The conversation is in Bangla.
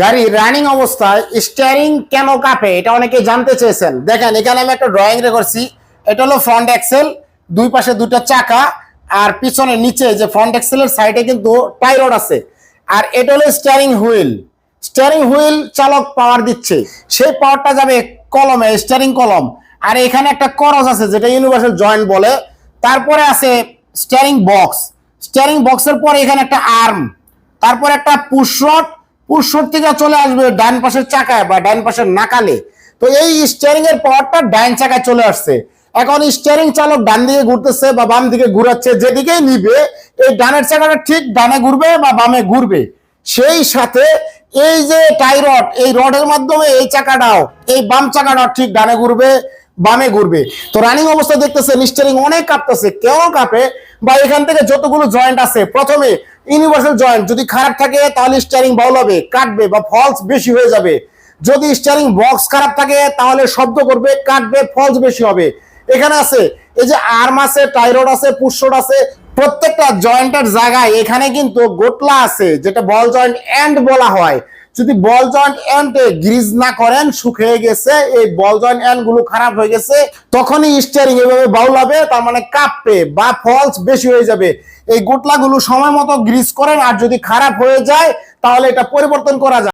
গাড়ি রানিং অবস্থায় স্টিয়ারিং কেন কাঁপে, এটা অনেকে জানতে চেয়েছেন। দেখেন, এখানে আমি একটা ড্রয়িং রেখেছি। এটা হলো ফ্রন্ট এক্সেল দুই পাশে দুটো চাকা, আর পিছনে নিচে যে ফ্রন্ট এক্সেলের সাইডে কিন্তু টাইরড আছে। আর এটা হলো স্টিয়ারিং হুইল স্টিয়ারিং হুইল চালক পাওয়ার দিচ্ছে। সেই পাওয়ারটা যাবে কলমে স্টিয়ারিং কলম। আর এখানে একটা করস আছে, যেটা ইউনিভার্সাল জয়েন্ট বলে। তারপরে আছে স্টিয়ারিং বক্স স্টিয়ারিং বক্সের পরে এখানে একটা আর্ম তারপর একটা পুশরট থেকে চলে আসবে ডান পাশের চাকায় বা ডান পাশের নাকালে। তো এই স্টিয়ারিং এর পাওয়ারটা ডান চাকায় চলে আসছে। এখন স্টিয়ারিং চালক ডান দিকে ঘুরতেছে বা বাম দিকে ঘুরাচ্ছে, যেদিকেই নিবে, এই ডানের চাকাটা ঠিক ডানে ঘুরবে বা বামে ঘুরবে। সেই সাথে এই যে টাই রড এই রডের মাধ্যমে এই চাকাটাও, এই বাম চাকাটাও ঠিক ডানে ঘুরবে, বামে ঘুরবে। তো রানিং অবস্থা দেখতেছে স্টিয়ারিং অনেক কাঁপতেছে, কেন কাঁপে? বা এখান থেকে যতগুলো জয়েন্ট আছে, প্রথমে ইউনিভার্সাল জয়েন্ট যদি খারাপ থাকে, তাহলে স্টিয়ারিং বাউল হবে, কাটবে বা ফলস বেশি হয়ে যাবে। যদি স্টিয়ারিং বক্স খারাপ থাকে, তাহলে শব্দ করবে, কাটবে ফলস বেশি হবে। এখানে আছে, এই যে আর্ম আছে টাইরড আছে পুশরড আছে, প্রত্যেকটা জয়েন্টের জায়গায় এখানে কিন্তু গোটলা আছে, যেটা বল জয়েন্ট এন্ড বলা হয়। যদি বল জয়েন্ট এন্ডে গ্রিজ না করেন শুকিয়ে গেছে, এই বল জয়েন্ট এন্ডগুলো খারাপ হয়ে গেছে তখনই স্টিয়ারিং এভাবে বাউল হবে, তার মানে কাঁপবে বা ফলস বেশি হয়ে যাবে। এই গোটলাগুলো সময় মতো গ্রিস করেন, আর যদি খারাপ হয়ে যায়, তাহলে এটা পরিবর্তন করা যায়।